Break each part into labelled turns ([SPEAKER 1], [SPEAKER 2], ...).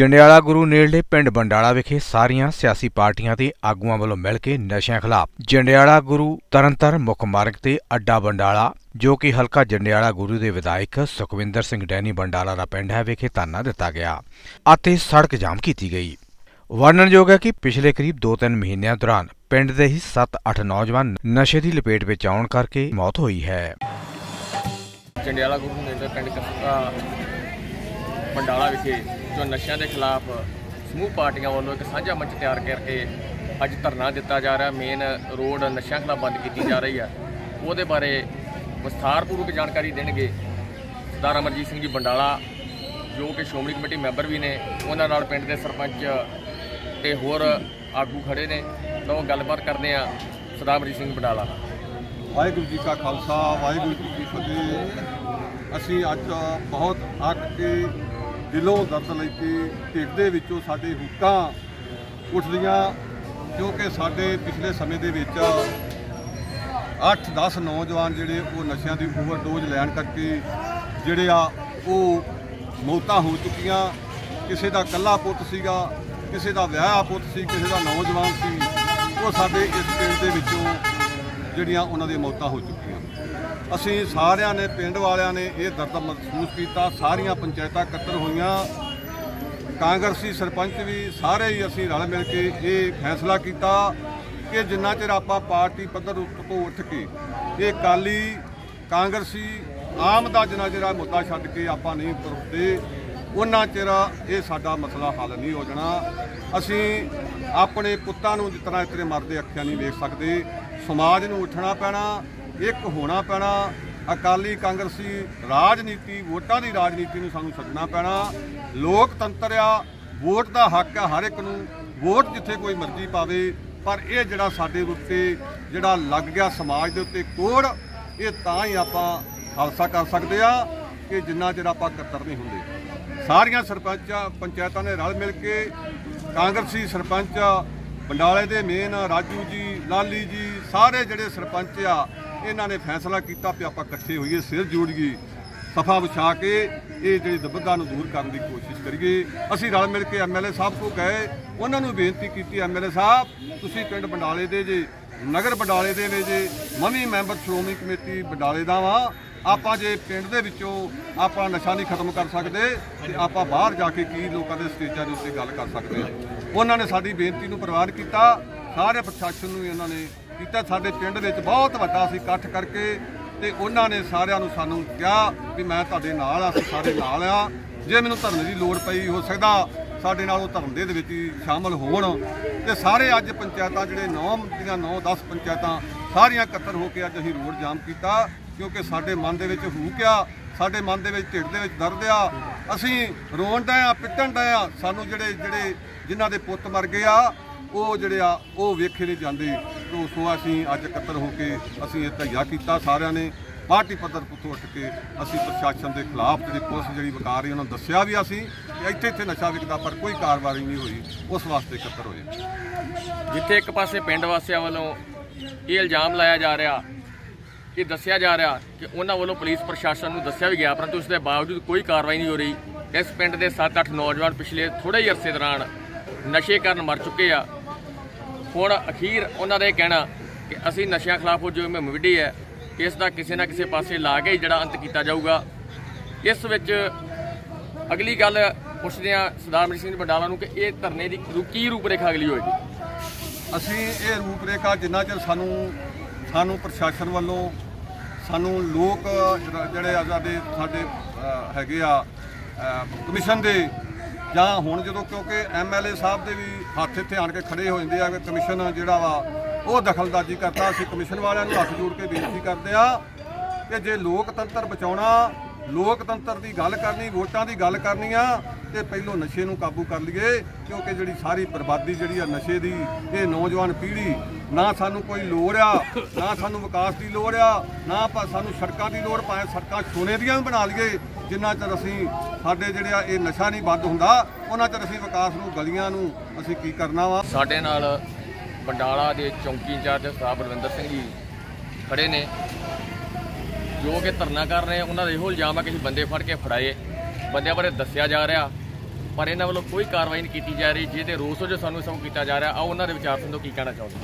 [SPEAKER 1] ਜੰਡਿਆਲਾ ਗੁਰੂ ਨੇੜਲੇ ਪਿੰਡ ਬੰਡਾਲਾ ਵਿਖੇ ਸਾਰੀਆਂ ਸਿਆਸੀ ਪਾਰਟੀਆਂ ਦੇ ਆਗੂਆਂ ਵੱਲੋਂ ਮਿਲ ਕੇ ਨਸ਼ਿਆਂ ਖਿਲਾਫ ਜੰਡਿਆਲਾ ਗੁਰੂ ਤਰਨਤਾਰਨ ਮੁੱਖ ਮਾਰਗ ਤੇ ਅੱਡਾ ਬੰਡਾਲਾ, ਜੋ ਕਿ ਹਲਕਾ ਜੰਡਿਆਲਾ ਗੁਰੂ ਦੇ ਵਿਧਾਇਕ ਸੁਖਵਿੰਦਰ ਸਿੰਘ ਡੈਨੀ ਬੰਡਾਲਾ ਦਾ ਪਿੰਡ ਹੈ, ਵਿਖੇ ਧਰਨਾ ਦਿੱਤਾ ਗਿਆ। ਅਤੇ ਸੜਕ ਜਾਮ ਕੀਤੀ ਗਈ। ਵਰਣਨਯੋਗ ਹੈ ਕਿ ਪਿਛਲੇ ਕਰੀਬ 2-3 ਮਹੀਨਿਆਂ ਦੌਰਾਨ ਪਿੰਡ ਦੇ ਹੀ 7-8 ਨੌਜਵਾਨ ਨਸ਼ੇ ਦੀ ਲਪੇਟ ਵਿੱਚ ਆਉਣ ਕਰਕੇ ਮੌਤ ਹੋਈ ਹੈ।
[SPEAKER 2] ਜੰਡਿਆਲਾ ਗੁਰੂ ਨੇੜੇ ਪਿੰਡ ਕਸਬਾ ਪੰਡਾਲਾ ਵਿਖੇ ਜੋ ਨਸ਼ਿਆਂ ਦੇ ਖਿਲਾਫ ਸਮੂਹ ਪਾਰਟੀਆਂ ਵੱਲੋਂ ਇੱਕ ਸਾਂਝਾ ਮੰਚ ਤਿਆਰ ਕਰਕੇ ਅੱਜ ਧਰਨਾ ਦਿੱਤਾ ਜਾ ਰਿਹਾ। ਮੇਨ ਰੋਡ ਨਸ਼ਿਆਂ ਖਿਲਾਫ ਬੰਦ ਕੀਤੀ ਜਾ ਰਹੀ ਹੈ ਉਹਦੇ ਬਾਰੇ ਵਿਸਥਾਰਪੂਰਵਕ ਜਾਣਕਾਰੀ ਦੇਣਗੇ ਸਰਦਾਰ ਅਮਰਜੀਤ ਸਿੰਘ ਜੀ ਬੰਡਾਲਾ, ਜੋ ਕਿ ਸ਼੍ਰੋਮਣੀ ਕਮੇਟੀ ਮੈਂਬਰ ਵੀ ਨੇ। ਉਹਨਾਂ ਨਾਲ ਪਿੰਡ ਦੇ ਸਰਪੰਚ ਤੇ ਹੋਰ ਆਗੂ ਖੜੇ ਨੇ। ਤਾਂ ਉਹ ਗੱਲਬਾਤ ਕਰਦੇ ਆ ਸਰਦਾਰ ਅਮਰਜੀਤ ਸਿੰਘ ਬੰਡਾਲਾ
[SPEAKER 3] ਵਾਹਿਗੁਰੂ ਜੀ ਕਾ ਖਾਲਸਾ, ਵਾਹਿਗੁਰੂ ਜੀ ਕੀ ਫਤਿਹ। ਅਸੀਂ ਅੱਜ ਬਹੁਤ ਅੱਕ ਕੇ ਦਿਲੋਂ ਦਰਦ ਲੈ ਕੇ ਢਿੱਡ ਦੇ ਵਿੱਚੋਂ ਸਾਡੇ ਹੁੱਕਾਂ ਉੱਠਦੀਆਂ, ਕਿਉਂਕਿ ਸਾਡੇ ਪਿਛਲੇ ਸਮੇਂ ਦੇ ਵਿੱਚ 8-10 ਨੌਜਵਾਨ ਜਿਹੜੇ ਉਹ ਨਸ਼ਿਆਂ ਦੀ ਓਵਰਡੋਜ਼ ਲੈਣ ਕਰਕੇ ਜਿਹੜੇ ਆ ਉਹ ਮੌਤਾਂ ਹੋ ਚੁੱਕੀਆਂ। ਕਿਸੇ ਦਾ ਕੱਲਾ ਪੁੱਤ ਸੀਗਾ, ਕਿਸੇ ਦਾ ਵਿਆਹ ਪੁੱਤ ਸੀ, ਕਿਸੇ ਦਾ ਨੌਜਵਾਨ ਸੀ, ਉਹ ਸਾਡੇ ਇਸ ਪਿੰਡ ਦੇ ਵਿੱਚੋਂ ਜਿਹੜੀਆਂ ਉਹਨਾਂ ਦੀਆਂ ਮੌਤਾਂ ਹੋ ਚੁੱਕੀਆਂ। ਅਸੀਂ ਸਾਰਿਆਂ ਨੇ, ਪਿੰਡ ਵਾਲਿਆਂ ਨੇ ਇਹ ਦਰਦ ਮਹਿਸੂਸ ਕੀਤਾ। ਸਾਰੀਆਂ ਪੰਚਾਇਤਾਂ ਇਕੱਤਰ ਹੋਈਆਂ। ਕਾਂਗਰਸੀ ਸਰਪੰਚ ਵੀ ਸਾਰੇ ਹੀ ਅਸੀਂ ਰਲ ਮਿਲ ਕੇ ਇਹ ਫੈਸਲਾ ਕੀਤਾ ਕਿ ਜਿੰਨਾ ਚਿਰ ਆਪਾਂ ਪਾਰਟੀ ਪੱਧਰ ਉੱਤ ਤੋਂ ਉੱਠ ਕੇ ਇਹ ਕਾਲੀ ਕਾਂਗਰਸੀ ਆਮ ਦਾ ਜਿੰਨਾ ਚਿਰ ਮੁੱਦਾ ਛੱਡ ਕੇ ਆਪਾਂ ਨਹੀਂ ਤੁਰਦੇ, ਉਹਨਾਂ ਚਿਰ ਇਹ ਸਾਡਾ ਮਸਲਾ ਹੱਲ ਨਹੀਂ ਹੋ ਜਾਣਾ। ਅਸੀਂ ਆਪਣੇ ਪੁੱਤਾਂ ਨੂੰ ਜਿਤਨਾ ਇਤਨੇ ਮਰਦੇ ਅੱਖਾਂ ਨਹੀਂ ਵੇਖ ਸਕਦੇ। ਸਮਾਜ ਨੂੰ ਉੱਠਣਾ ਪੈਣਾ, ਇੱਕ ਹੋਣਾ ਪੈਣਾ, ਅਕਾਲੀ ਕਾਂਗਰਸੀ ਰਾਜਨੀਤੀ, ਵੋਟਾਂ ਦੀ ਰਾਜਨੀਤੀ ਨੂੰ ਸਾਨੂੰ ਛੱਡਣਾ ਪੈਣਾ। ਲੋਕਤੰਤਰ ਆ, ਵੋਟ ਦਾ ਹੱਕ ਆ ਹਰ ਇੱਕ ਨੂੰ, ਵੋਟ ਜਿੱਥੇ ਕੋਈ ਮਰਜ਼ੀ ਪਾਵੇ, ਪਰ ਇਹ ਜਿਹੜਾ ਸਾਡੇ ਉੱਤੇ ਜਿਹੜਾ ਲੱਗ ਗਿਆ ਸਮਾਜ ਦੇ ਉੱਤੇ ਕੋੜ, ਇਹ ਤਾਂ ਹੀ ਆਪਾਂ ਖਾਲਸਾ ਕਰ ਸਕਦੇ ਆ ਕਿ ਜਿੰਨਾ ਚਿਰ ਆਪਾਂ ਇਕੱਤਰ ਨਹੀਂ ਹੁੰਦੇ। ਸਾਰੀਆਂ ਸਰਪੰਚਾਂ, ਪੰਚਾਇਤਾਂ ਨੇ ਰਲ ਮਿਲ ਕੇ ਕਾਂਗਰਸੀ ਸਰਪੰਚ ਬੰਡਾਲੇ ਦੇ ਮੇਨ ਰਾਜੂ ਜੀ, ਲਾਲੀ ਜੀ ਸਾਰੇ ਜਿਹੜੇ ਸਰਪੰਚ ਆ, ਇਹਨਾਂ ਨੇ ਫੈਸਲਾ ਕੀਤਾ ਵੀ ਆਪਾਂ ਇਕੱਠੇ ਹੋਈਏ, ਸਿਰ ਜੋੜੀਏ ਸਫਾ ਵਿਛਾ ਕੇ ਇਹ ਜਿਹੜੀ ਦੁਬਿਧਾ ਨੂੰ ਦੂਰ ਕਰਨ ਦੀ ਕੋਸ਼ਿਸ਼ ਕਰੀਏ। ਅਸੀਂ ਰਲ ਮਿਲ ਕੇ ਐਮਐਲਏ ਸਾਹਿਬ ਕੋ ਗਏ, ਉਹਨਾਂ ਨੂੰ ਬੇਨਤੀ ਕੀਤੀ ਐਮਐਲਏ ਸਾਹਿਬ, ਤੁਸੀਂ ਪਿੰਡ ਬੰਡਾਲੇ ਦੇ ਜੇ, ਨਗਰ ਬੰਡਾਲੇ ਦੇ ਨੇ ਜੇ ਮਮੀ ਮੈਂਬਰ ਸ਼੍ਰੋਮਣੀ ਕਮੇਟੀ ਬੰਡਾਲੇ ਦਾ ਵਾ, ਆਪਾਂ ਜੇ ਪਿੰਡ ਦੇ ਵਿੱਚੋਂ ਆਪਾਂ ਨਸ਼ਾ ਨਹੀਂ ਖਤਮ ਕਰ ਸਕਦੇ ਤੇ ਆਪਾਂ ਬਾਹਰ ਜਾ ਕੇ ਕੀ ਲੋਕਾਂ ਦੇ ਸਟੇਜਾਂ ਦੇ ਉੱਤੇ ਗੱਲ ਕਰ ਸਕਦੇ ਹਾਂ ਉਹਨਾਂ ਨੇ ਸਾਡੀ ਬੇਨਤੀ ਨੂੰ ਪ੍ਰਵਾਨ ਕੀਤਾ, ਸਾਰੇ ਪ੍ਰਸ਼ਾਸਨ ਨੂੰ ਇਹਨਾਂ ਨੇ ਕੀਤਾ। ਸਾਡੇ ਪਿੰਡ ਵਿੱਚ ਬਹੁਤ ਵੱਡਾ ਅਸੀਂ ਇਕੱਠ ਕਰਕੇ ਤੇ ਉਹਨਾਂ ਨੇ ਸਾਰਿਆਂ ਨੂੰ ਸਾਨੂੰ ਕਿਹਾ ਵੀ ਮੈਂ ਤੁਹਾਡੇ ਨਾਲ ਆ ਅਸੀਂ ਸਾਰੇ ਨਾਲ ਆ ਜੇ ਮੈਨੂੰ ਧਰਨੇ ਦੀ ਲੋੜ ਪਈ, ਹੋ ਸਕਦਾ ਸਾਡੇ ਨਾਲ ਉਹ ਧਰਨੇ ਦੇ ਵਿੱਚ ਹੀ ਸ਼ਾਮਲ ਹੋਣ। ਤੇ ਸਾਰੇ ਅੱਜ ਪੰਚਾਇਤਾਂ ਜਿਹੜੇ 9 ਦੀਆਂ 9 10 ਪੰਚਾਇਤਾਂ, ਸਾਰੀਆਂ ਇਕੱਤਰ ਹੋ ਕੇ ਅੱਜ ਅਸੀਂ ਰੋਡ ਜਾਮ ਕੀਤਾ, ਕਿਉਂਕਿ ਸਾਡੇ ਮਨ ਦੇ ਵਿੱਚ ਹੂਕ ਆ, ਸਾਡੇ ਮਨ ਦੇ ਵਿੱਚ ਢਿੱਡ ਦੇ ਵਿੱਚ ਦਰਦ ਆ। ਅਸੀਂ ਰੋਣ ਦਾ ਆ, ਪਿੱਟਣ ਦਾ ਆ। ਸਾਨੂੰ ਜਿਹੜੇ ਜਿਹੜੇ ਜਿਨ੍ਹਾਂ ਦੇ ਪੁੱਤ ਮਰ ਗਏ ਆ ਉਹ ਜਿਹੜੇ ਆ, ਉਹ ਵੇਖੇ ਨਹੀਂ ਜਾਂਦੇ। ਤੋਂ ਸੋ ਅਸੀਂ ਅੱਜ ਇਕੱਤਰ ਹੋ ਕੇ ਅਸੀਂ ਇਹ ਧਈਆ ਕੀਤਾ ਸਾਰਿਆਂ ਨੇ। ਪਾਰਟੀ ਪੱਧਰ ਤੋਂ ਉੱਠ ਕੇ ਅਸੀਂ ਪ੍ਰਸ਼ਾਸਨ ਦੇ ਖਿਲਾਫ ਜਿਹੜੀ ਪੁਲਿਸ ਜਿਹੜੀ ਵਕਾਰ ਰਹੀ, ਉਹਨਾਂ ਨੂੰ ਦੱਸਿਆ ਵੀ ਅਸੀਂ ਕਿ ਇੱਥੇ ਇੱਥੇ ਨਸ਼ਾ ਵਿਕਦਾ, ਪਰ ਕੋਈ ਕਾਰਵਾਈ ਨਹੀਂ ਹੋਈ। ਉਸ ਵਾਸਤੇ ਇਕੱਤਰ ਹੋਏ।
[SPEAKER 2] ਜਿੱਥੇ ਇੱਕ ਪਾਸੇ ਪਿੰਡ ਵਾਸੀਆਂ ਵੱਲੋਂ ਇਹ ਇਲਜ਼ਾਮ ਲਾਇਆ ਜਾ ਰਿਹਾ ਕਿ ਦੱਸਿਆ ਜਾ ਰਿਹਾ ਕਿ ਉਹਨਾਂ ਵੱਲੋਂ ਪੁਲਿਸ ਪ੍ਰਸ਼ਾਸਨ ਨੂੰ ਦੱਸਿਆ ਵੀ ਗਿਆ, ਪਰੰਤੂ ਉਸ ਦੇ ਬਾਵਜੂਦ ਕੋਈ ਕਾਰਵਾਈ ਨਹੀਂ ਹੋ ਰਹੀ। ਇਸ ਪਿੰਡ ਦੇ 7-8 ਨੌਜਵਾਨ ਪਿਛਲੇ ਥੋੜੇ ਹੀ ਅਰਸੇ ਦੌਰਾਨ ਨਸ਼ੇ ਕਾਰਨ ਮਰ ਚੁੱਕੇ ਆ। ਹੁਣ ਅਖੀਰ ਉਹਨਾਂ ਦਾ ਇਹ ਕਹਿਣਾ ਕਿ ਅਸੀਂ ਨਸ਼ਿਆਂ ਖਿਲਾਫ ਜੋ ਮੁਹਿੰਮ ਵਿੱਢੀ ਹੈ ਇਸ ਦਾ ਕਿਸੇ ਨਾ ਕਿਸੇ ਪਾਸੇ ਲਾ ਕੇ ਹੀ ਜਿਹੜਾ ਅੰਤ ਕੀਤਾ ਜਾਊਗਾ। ਇਸ ਵਿੱਚ ਅਗਲੀ ਗੱਲ ਪੁੱਛਦੇ ਆ ਸਰਦਾਰ ਅਮਰਿੰਦਰ ਸਿੰਘ ਬੰਡਾਲਾ ਨੂੰ ਕਿ ਇਹ ਧਰਨੇ ਦੀ ਰੂ- ਕੀ ਰੂਪਰੇਖਾ ਅਗਲੀ ਹੋਏਗੀ?
[SPEAKER 3] ਅਸੀਂ ਇਹ ਰੂਪਰੇਖਾ ਜਿੰਨਾ ਚਿਰ ਸਾਨੂੰ ਸਾਨੂੰ ਪ੍ਰਸ਼ਾਸਨ ਵੱਲੋਂ ਸਾਨੂੰ ਲੋਕ ਜਿਹੜੇ ਆਜ਼ਾਦੇ ਸਾਡੇ ਅਹ, ਹੈਗੇ ਆ ਕਮਿਸ਼ਨ ਦੇ ਜਾਂ ਹੁਣ ਜਦੋਂ ਕਿਉਂਕਿ ਐਮਐਲਏ ਸਾਹਿਬ ਦੇ ਵੀ ਹੱਥ ਇੱਥੇ ਆਣ ਕੇ ਖੜੇ ਹੋ ਜਾਂਦੇ ਆ ਕਿ ਕਮਿਸ਼ਨ ਜਿਹੜਾ ਵਾ, ਉਹ ਦਖਲਅੰਦਾਜ਼ੀ ਕਰਤਾ ਅਸੀਂ ਕਮਿਸ਼ਨ ਵਾਲਿਆਂ ਨੂੰ ਹੱਥ ਜੋੜ ਕੇ ਬੇਨਤੀ ਕਰਦੇ ਆ ਕਿ ਜੇ ਲੋਕਤੰਤਰ ਬਚਾਉਣਾ, ਲੋਕਤੰਤਰ ਦੀ ਗੱਲ ਕਰਨੀ, ਵੋਟਾਂ ਦੀ ਗੱਲ ਕਰਨੀ ਆ ਤੇ ਪਹਿਲੋਂ ਨਸ਼ੇ ਨੂੰ ਕਾਬੂ ਕਰ ਲਈਏ, ਕਿਉਂਕਿ ਜਿਹੜੀ ਸਾਰੀ ਬਰਬਾਦੀ ਜਿਹੜੀ ਆ ਨਸ਼ੇ ਦੀ, ਇਹ ਨੌਜਵਾਨ ਪੀੜ੍ਹੀ, ਨਾ ਸਾਨੂੰ ਕੋਈ ਲੋੜ ਆ, ਨਾ ਸਾਨੂੰ ਵਿਕਾਸ ਦੀ ਲੋੜ ਆ, ਨਾ ਆਪਾਂ ਸਾਨੂੰ ਸੜਕਾਂ ਦੀ ਲੋੜ ਪਾਏ ਸੜਕਾਂ ਸੋਨੇ ਦੀਆਂ ਵੀ ਬਣਾ ਲਈਏ, ਜਿੰਨਾ ਚਿਰ ਅਸੀਂ ਸਾਡੇ ਜਿਹੜੇ ਆ ਇਹ ਨਸ਼ਾ ਨਹੀਂ ਬੰਦ ਹੁੰਦਾ, ਉਹਨਾਂ ਚਿਰ ਅਸੀਂ ਵਿਕਾਸ ਨੂੰ, ਗਲੀਆਂ ਨੂੰ ਅਸੀਂ ਕੀ ਕਰਨਾ ਵਾ?
[SPEAKER 2] ਸਾਡੇ ਨਾਲ ਬੰਡਾਲਾ ਦੇ ਚੌਂਕੀ ਇੰਚਾਰਜ ਸਾਹਿਬ ਬਲਵਿੰਦਰ ਸਿੰਘ ਜੀ ਖੜੇ ਨੇ, ਜੋ ਕਿ ਧਰਨਾ ਕਰ ਰਹੇ ਉਹਨਾਂ ਦਾ ਇਹੋ ਇਲਜ਼ਾਮ ਆ ਕਿ ਅਸੀਂ ਬੰਦੇ ਫੜ ਕੇ ਫੜਾਏ। ਬੰਦਿਆਂ ਬਾਰੇ ਦੱਸਿਆ ਜਾ ਰਿਹਾ ਪਰ ਇਹਨਾਂ ਵੱਲੋਂ ਕੋਈ ਕਾਰਵਾਈ ਨਹੀਂ ਕੀਤੀ ਜਾ ਰਹੀ ਜਿਹਦੇ ਰੋਸ ਵਜੋਂ ਸਾਨੂੰ ਸਭ ਕੀਤਾ ਜਾ ਰਿਹਾ। ਆ ਉਹਨਾਂ ਦੇ ਵਿਚਾਰ ਸੁਣੋ ਕੀ ਕਹਿਣਾ ਚਾਹੁੰਦੇ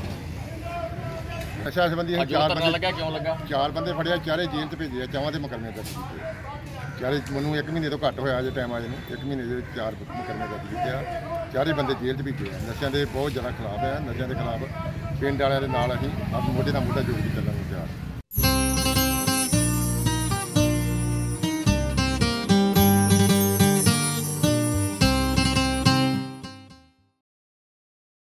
[SPEAKER 4] ਨਸ਼ਾ ਸੰਬੰਧੀ
[SPEAKER 2] ਅੱਜ
[SPEAKER 4] ਚਾਰ ਬੰਦੇ
[SPEAKER 2] ਲੱਗਾ ਕਿਉਂ ਲੱਗਾ?
[SPEAKER 4] ਚਾਰ ਬੰਦੇ ਫੜਿਆ ਚਾਰੇ ਜੇਲ੍ਹ 'ਚ ਭੇਜੇ ਚਾਵਾਂ ਦੇ ਮੁਕੱਦਮੇ ਦਰਜ ਕੀਤੇ ਚਾਰੇ ਮੈਨੂੰ 1 ਮਹੀਨੇ ਤੋਂ ਘੱਟ ਹੋਇਆ ਜੇ ਟਾਈਮ ਆਏ ਨੂੰ। 1 ਮਹੀਨੇ ਦੇ ਵਿੱਚ ਚਾਰ ਮੁਕੱਦਮੇ ਦਰਜ ਕੀਤੇ ਆ। ਚਾਰੇ ਬੰਦੇ ਜੇਲ੍ਹ 'ਚ ਭੇਜੇ ਆ। ਨਸ਼ਿਆਂ ਦੇ ਬਹੁਤ ਜ਼ਿਆਦਾ ਖਿਲਾਫ ਹੈ ਨਸ਼ਿਆਂ ਦੇ ਖਿਲਾਫ ਪਿੰਡ ਵਾਲਿਆਂ ਦੇ ਨਾਲ ਅਸੀਂ ਆਪ ਮੋਢੇ ਨਾਲ ਮੋਢਾ ਜੋੜ ਕੇ ਚੱਲਾਂਗੇ।